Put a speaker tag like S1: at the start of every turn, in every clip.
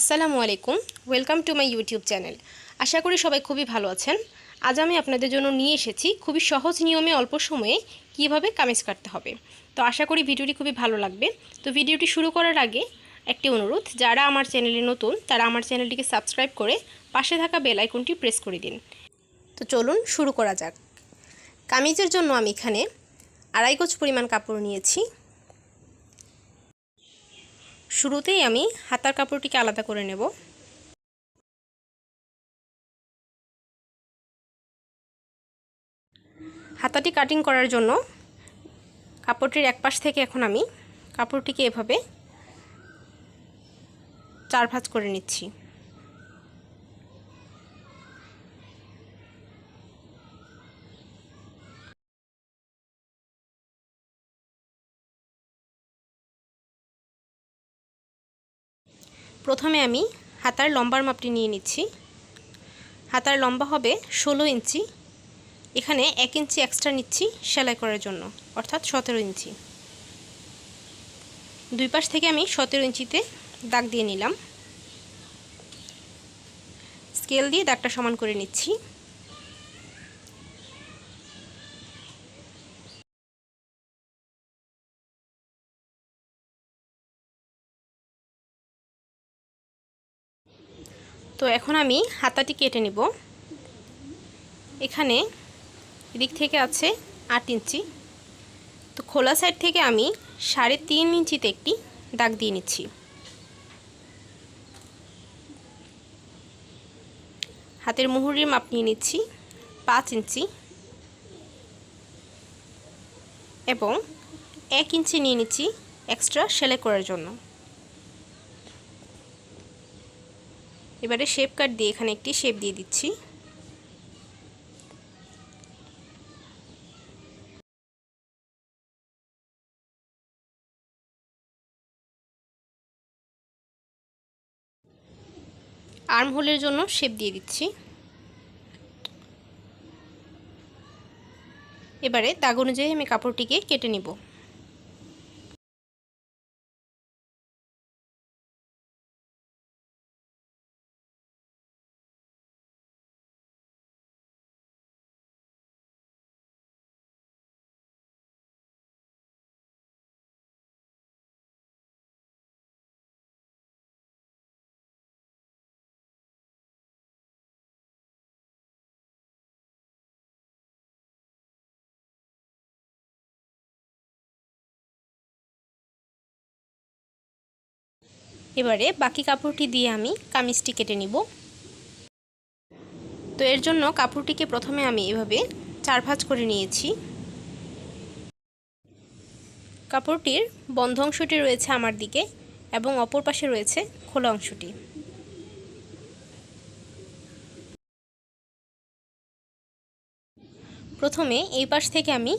S1: আসসালামু আলাইকুম। Welcome to my YouTube channel আশা করি সবাই খুবই ভালো আছেন। আজ আমি আপনাদের জন্য নিয়ে এসেছি খুবই সহজ নিয়মে অল্প সময়ে কীভাবে কামিজ কাটতে হবে। তো আশা করি ভিডিওটি খুবই ভালো লাগবে। তো ভিডিওটি শুরু করার আগে একটি অনুরোধ, যারা আমার চ্যানেলে নতুন, তারা আমার চ্যানেলটিকে সাবস্ক্রাইব করে পাশে থাকা বেল আইকনটি প্রেস করে দিন। তো চলুন শুরু করা যাক। কামিজের জন্য আমি এখানে আড়াই গজ পরিমাণ কাপড় নিয়েছি। শুরুতেই আমি হাতার কাপড়টিকে আলাদা করে নেব। হাতাটি কাটিং করার জন্য কাপড়টির এক পাশ থেকে এখন আমি কাপড়টিকে এভাবে চার ভাঁজ করে নিচ্ছি। প্রথমে আমি হাতার লম্বার মাপটি নিয়ে নিচ্ছি। হাতার লম্বা হবে ষোলো ইঞ্চি। এখানে এক ইঞ্চি এক্সট্রা নিচ্ছি সেলাই করার জন্য, অর্থাৎ সতেরো ইঞ্চি। দুই পাশ থেকে আমি সতেরো ইঞ্চিতে দাগ দিয়ে নিলাম। স্কেল দিয়ে দাগটা সমান করে নিচ্ছি। তো এখন আমি হাতাটি কেটে নিব। এখানে এদিক থেকে আছে আট ইঞ্চি। তো খোলা সাইড থেকে আমি সাড়ে তিন ইঞ্চিতে একটি দাগ দিয়ে নিচ্ছি। হাতের মুহুরির মাপ নিয়ে নিচ্ছি পাঁচ ইঞ্চি এবং এক ইঞ্চি নিয়ে নিচ্ছি এক্সট্রা সেলাই করার জন্য। এবারে শেপ কাট দিয়ে এখানে একটি শেপ দিয়ে দিচ্ছি। আর্ম হোলের জন্য শেপ দিয়ে দিচ্ছি। এবারে দাগ অনুযায়ী আমি কাপড়টিকে কেটে নিব। এবারে বাকি কাপড়টি দিয়ে আমি কামিজটি কেটে নিব। তো এর জন্য কাপড়টিকে প্রথমে আমি এভাবে চার ভাঁজ করে নিয়েছি। কাপড়টির বন্ধ অংশটি রয়েছে আমার দিকে এবং অপর পাশে রয়েছে খোলা অংশটি। প্রথমে এই পাশ থেকে আমি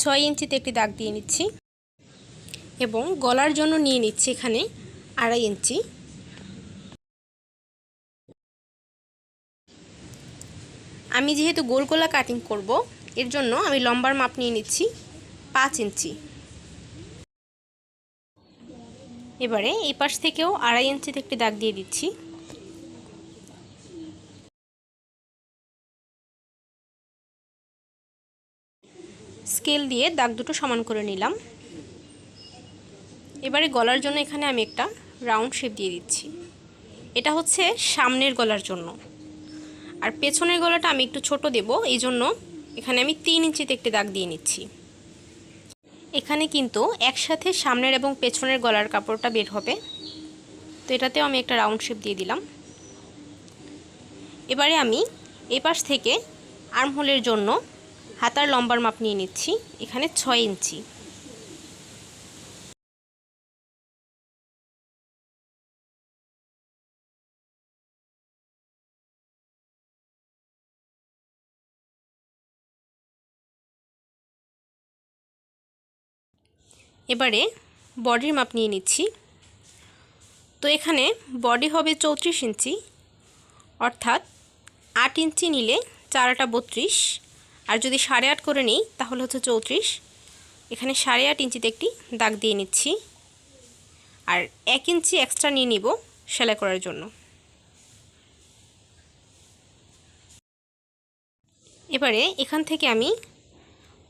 S1: ছয় ইঞ্চিতে একটি দাগ দিয়ে নিচ্ছি এবং গলার জন্য নিয়ে নিচ্ছি এখানে আড়াই ইঞ্চি। আমি যেহেতু গোল গোলা কাটিং করব, এর জন্য আমি লম্বার মাপ নিয়ে নিচ্ছি পাঁচ ইঞ্চি। এবারে এই পাশ থেকেও আড়াই ইঞ্চিতে একটি দাগ দিয়ে দিচ্ছি। স্কেল দিয়ে দাগ দুটো সমান করে নিলাম। এবারে গলার জন্য এখানে আমি একটা রাউন্ড শেপ দিয়ে দিচ্ছি। এটা হচ্ছে সামনের গলার জন্য। আর পেছনের গলাটা আমি একটু ছোট দেব এই জন্য এখানে আমি তিন ইঞ্চিতে একটি দাগ দিয়ে নিচ্ছি। এখানে কিন্তু একসাথে সামনের এবং পেছনের গলার কাপড়টা বের হবে। তো এটাতেও আমি একটা রাউন্ড শেপ দিয়ে দিলাম। এবারে আমি এই পাশ থেকে আর্মহোলের জন্য হাতার লম্বার মাপ নিয়ে নিচ্ছি। এখানে ছয় ইঞ্চি। এবারে বডির মাপ নিয়ে নিচ্ছি। তো এখানে বডি হবে চৌত্রিশ ইঞ্চি, অর্থাৎ আট ইঞ্চি নিলে চারাটা বত্রিশ, আর যদি সাড়ে আট করে নিই তাহলে হচ্ছে চৌত্রিশ। এখানে সাড়ে আট ইঞ্চিতে একটি দাগ দিয়ে নিচ্ছি, আর এক ইঞ্চি এক্সট্রা নিয়ে নিব সেলাই করার জন্য। এবারে এখান থেকে আমি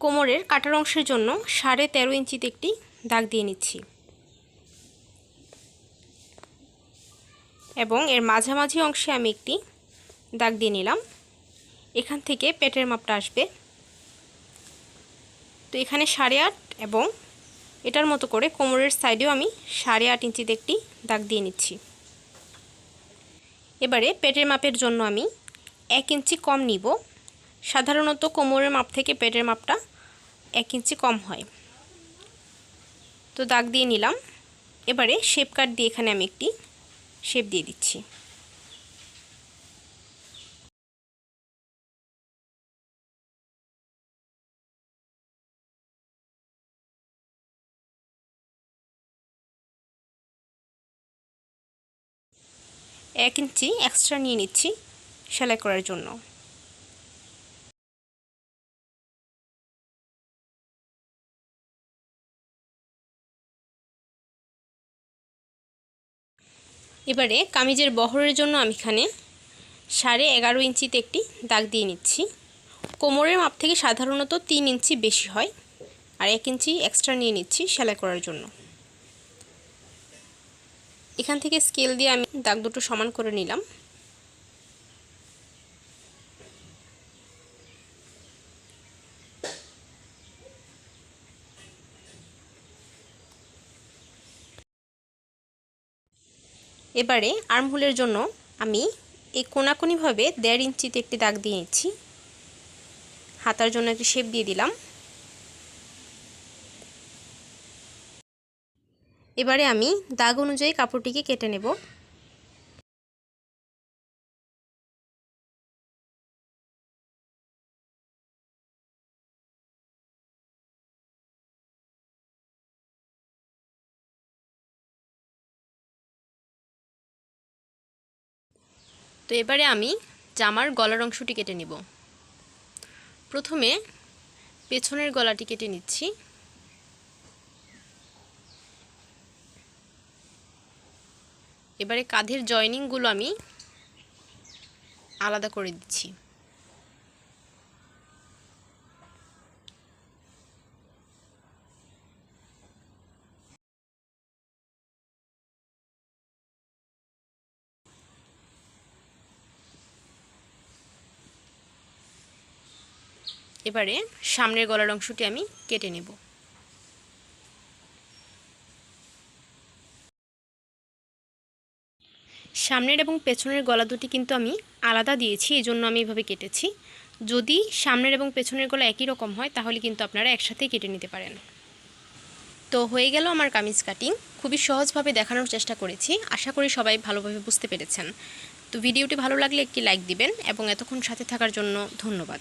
S1: কোমরের কাটার অংশের জন্য সাড়ে তেরো ইঞ্চিতে একটি দাগ দিয়ে নিচ্ছি। এবং এর মাঝামাঝি অংশে আমি একটি দাগ দিয়ে নিলাম। এখান থেকে পেটের মাপটা আসবে। তো এখানে সাড়ে আট এবং এটার মতো করে কোমরের সাইডেও আমি সাড়ে আট ইঞ্চিতে একটি দাগ দিয়ে নিচ্ছি। এবারে পেটের মাপের জন্য আমি এক ইঞ্চি কম নিব। সাধারণত কোমরের মাপ থেকে পেটের মাপটা এক ইঞ্চি কম হয়। তো দাগ দিয়ে নিলাম। এবারে শেপ কাট দিয়ে এখানে আমি একটি শেপ দিয়ে দিচ্ছি। এক ইঞ্চি এক্সট্রা নিয়ে নিচ্ছি সেলাই করার জন্য। এবারে কামিজের বহরের জন্য আমি এখানে সাড়ে এগারো ইঞ্চিতে একটি দাগ দিয়ে নিচ্ছি। কোমরের মাপ থেকে সাধারণত তিন ইঞ্চি বেশি হয় আর এক ইঞ্চি এক্সট্রা নিয়ে নিচ্ছি সেলাই করার জন্য। এখান থেকে স্কেল দিয়ে আমি দাগ দুটো সমান করে নিলাম। এবারে আর্মহোলের জন্য আমি এই কোনাকুনিভাবে দেড় ইঞ্চিতে একটি দাগ দিয়ে নিচ্ছি। হাতার জন্য একটি শেপ দিয়ে দিলাম। এবারে আমি দাগ অনুযায়ী কাপড়টিকে কেটে নেব। তো এবারে আমি জামার গলার অংশটি কেটে নিব। প্রথমে পেছনের গলাটি কেটে নিচ্ছি। এবারে কাঁধের জয়নিংগুলো আমি আলাদা করে দিচ্ছি। এবারে সামনের গলার অংশটি আমি কেটে নেব। সামনের এবং পেছনের গলা দুটি কিন্তু আমি আলাদা দিয়েছি এই জন্য আমি এভাবে কেটেছি। যদি সামনের এবং পেছনের গলা একই রকম হয়, তাহলে কিন্তু আপনারা একসাথে কেটে নিতে পারেন। তো হয়ে গেল আমার কামিজ কাটিং। খুবই সহজভাবে দেখানোর চেষ্টা করেছি। আশা করি সবাই ভালোভাবে বুঝতে পেরেছেন। তো ভিডিওটি ভালো লাগলে একটি লাইক দিবেন এবং এতক্ষণ সাথে থাকার জন্য ধন্যবাদ।